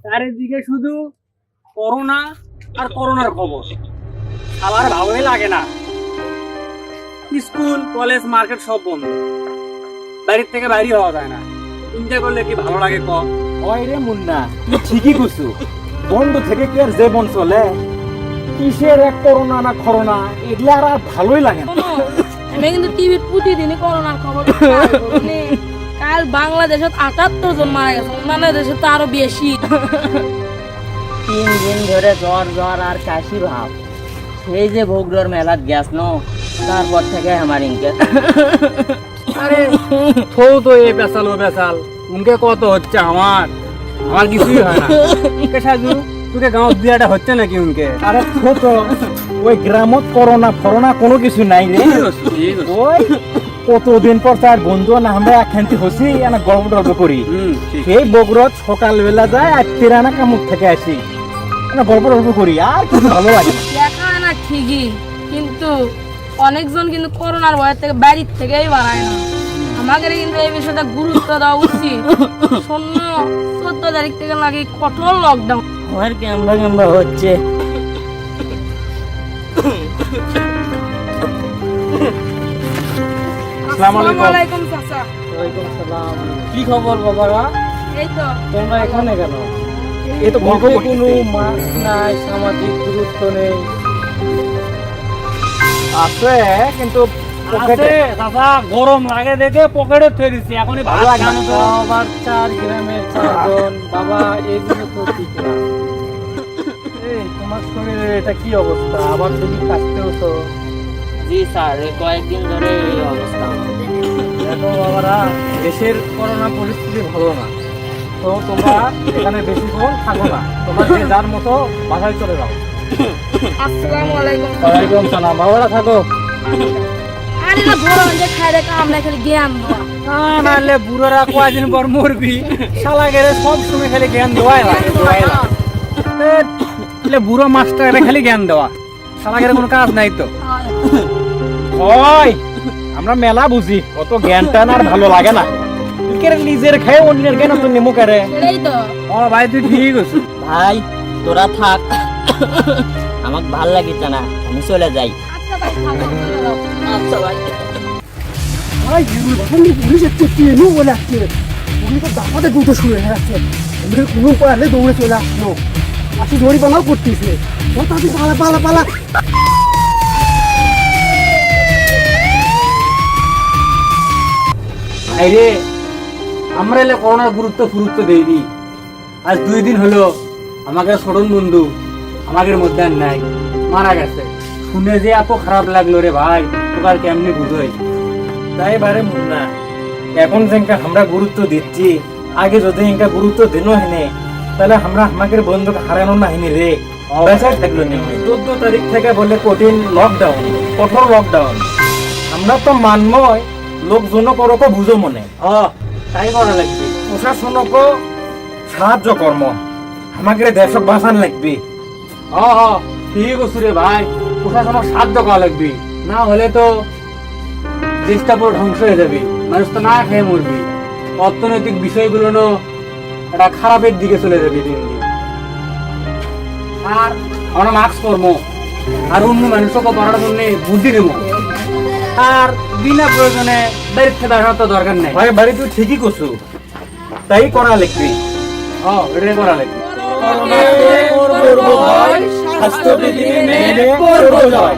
চারিদিকে শুধু করোনা আর করোনার খবর। খাবার ভালোই লাগে না। স্কুল কলেজ মার্কেট সব বন্ধ। বাড়ির থেকে বাইরে হওয়া যায় না। চিন্তা করলে কি ভালো লাগে ক? ওই রে মুন্না তুই ঠিকই কইছু। বন্ধ থেকে কি আর জীবন চলে? কিসের এক করোনা না করোনা? এগুলা আর ভালোই লাগে না। আমি কিন্তু টিভির প্রতিদিনই করোনার খবর কাল বাংলাদেশত আটাত্তর জন মারা গেছে অন্যান্য দেশে তো আরও বেশি। তিন দিন ধরে জ্বর জ্বর আর কাশি ভাব। সেই যে ভোগড়োর মেলাত গ্যাস ন তারপর থেকে আমার ইনকে। আরে থো তো এ বেসাল ও বেসাল উনকে কত হচ্ছে আমার? আমার কিছুই হয় না। সাজু তোকে গাঁও বিয়াটা হচ্ছে নাকি উনকে? আরে ছোট ওই গ্রামত করোনা ফরোনা কোনো কিছু নাই রে। ওই কতদিন পর তার বন্ধু না আমরা একখান্তি হসি না গল্প টল্প করি। সেই বগুড়ত সকালবেলা যায় আর তিরানা কামুক থেকে আসি। না গল্প টল্প করি আর কিছু ভালো লাগে দেখা না ঠিকই কিন্তু অনেকজন কিন্তু করোনার ভয়ের থেকে বাড়ির থেকেই বাড়ায় না। আমাদের কিন্তু এই বিষয়টা গুরুত্ব দেওয়া উচিত। শূন্য চোদ্দ তারিখ থেকে লাগে কঠোর লকডাউন আমার কেমবা কেমবা হচ্ছে? আসসালামু আলাইকুম। আলাইকুম চাচা। কি খবর বাবারা এই তো। তোমরা এখানে কেন? এই তো গল্প কোনো মাস নাই সামাজিক গুরুত্ব নেই। আছে কিন্তু দাদা গরম লাগে দেখে পকেটে থয়ে দিচ্ছি এখনই ভালো লাগে না তো আবার চার গ্রামের চারজন। বাবা এইগুলো তো ঠিক না। এই তোমার শরীরে এটা কি অবস্থা? আবার তুমি কাটতেও তো। জি স্যার কয়েকদিন ধরে এই অবস্থা। দেখো বাবারা দেশের করোনা পরিস্থিতি ভালো না। তো তোমরা এখানে বেশি বেশিক্ষণ থাকো না। তোমরা যে যার মতো বাসায় চলে যাও। আসসালামু আলাইকুম। ওয়ালাইকুম সালাম। বাবারা থাকো। আরে না বড় যে খাই রেখা আমরা খালি জ্ঞান নাহলে বুড়োরা কয়দিন পর মরবি? শালা গেলে সব সময় খালি জ্ঞান দেওয়াই লাগে। বুড়ো মাস্টারে খালি জ্ঞান দেওয়া। শালা গেলে কোনো কাজ নাই তো। হয়। আমরা মেলা বুঝি অত জ্ঞান টান আর ভালো লাগে না। নিজের খেয়ে অন্যের জ্ঞান তো নেমু কারে। ও ভাই তুই ঠিক আছিস ভাই তোরা থাক। আমাকে ভালো লাগিছে না আমি চলে যাই। আচ্ছা ভাই থাকো, চলে আচ্ছা ভাই। ভাই পুলিশের চেপে এলো বলে আসছে? পুলিশের দাপাতে দ্রুত শুরু হয়ে যাচ্ছে এমনি কোনো পারলে দৌড়ে চলে আসলো আসি দড়ি পালাও করতেছে। ও পালা পালা পালা। আরে আমরা এলে করোনার গুরুত্ব গুরুত্ব দেই দি আজ দুই দিন হলো আমাকে ছোটন বন্ধু আমাদের মধ্যে আর নাই মারা গেছে। শুনে যে এত খারাপ লাগল রে ভাই তোকে আর কেমনি বুঝোই? তাই বারে মুন্না এখন যেঙ্কা আমরা গুরুত্ব দিচ্ছি আগে যদি এঙ্কা গুরুত্ব দিন হেনে তাহলে আমরা আমাদের বন্ধুকে হারানো না হেনি রে বেসার থাকল নি চোদ্দ তারিখ থেকে বলে কঠিন লকডাউন কঠোর লকডাউন আমরা তো মানময় লোকজন করকো বুঝো মনে। ও তাই করা লাগবে। প্রশাসনকো সাহায্য কর্ম আমাদের দেশক বাঁচান লাগবে। হ হ ঠিক আছে রে ভাই। প্রশাসনের সাহায্য করা লাগবে। না হলে তো দেশটা পুরো ধ্বংস হয়ে যাবে। মানুষ তো না খেয়ে মরবি অর্থনৈতিক বিষয়গুলো নো একটা খারাপের দিকে চলে যাবে দিন দিন। আর আমরা মাস্ক করব আর অন্য মানুষকে পড়ার জন্য বুদ্ধি দেবো। আর বিনা প্রয়োজনে বাড়ির থেকে আসার তো দরকার নেই। ভাই বাড়ি তুই ঠিকই করছু। তাই করা লিখবি ও এটাই করা করব ভয় স্বাস্থ্যবিধি মেনে করব জয়।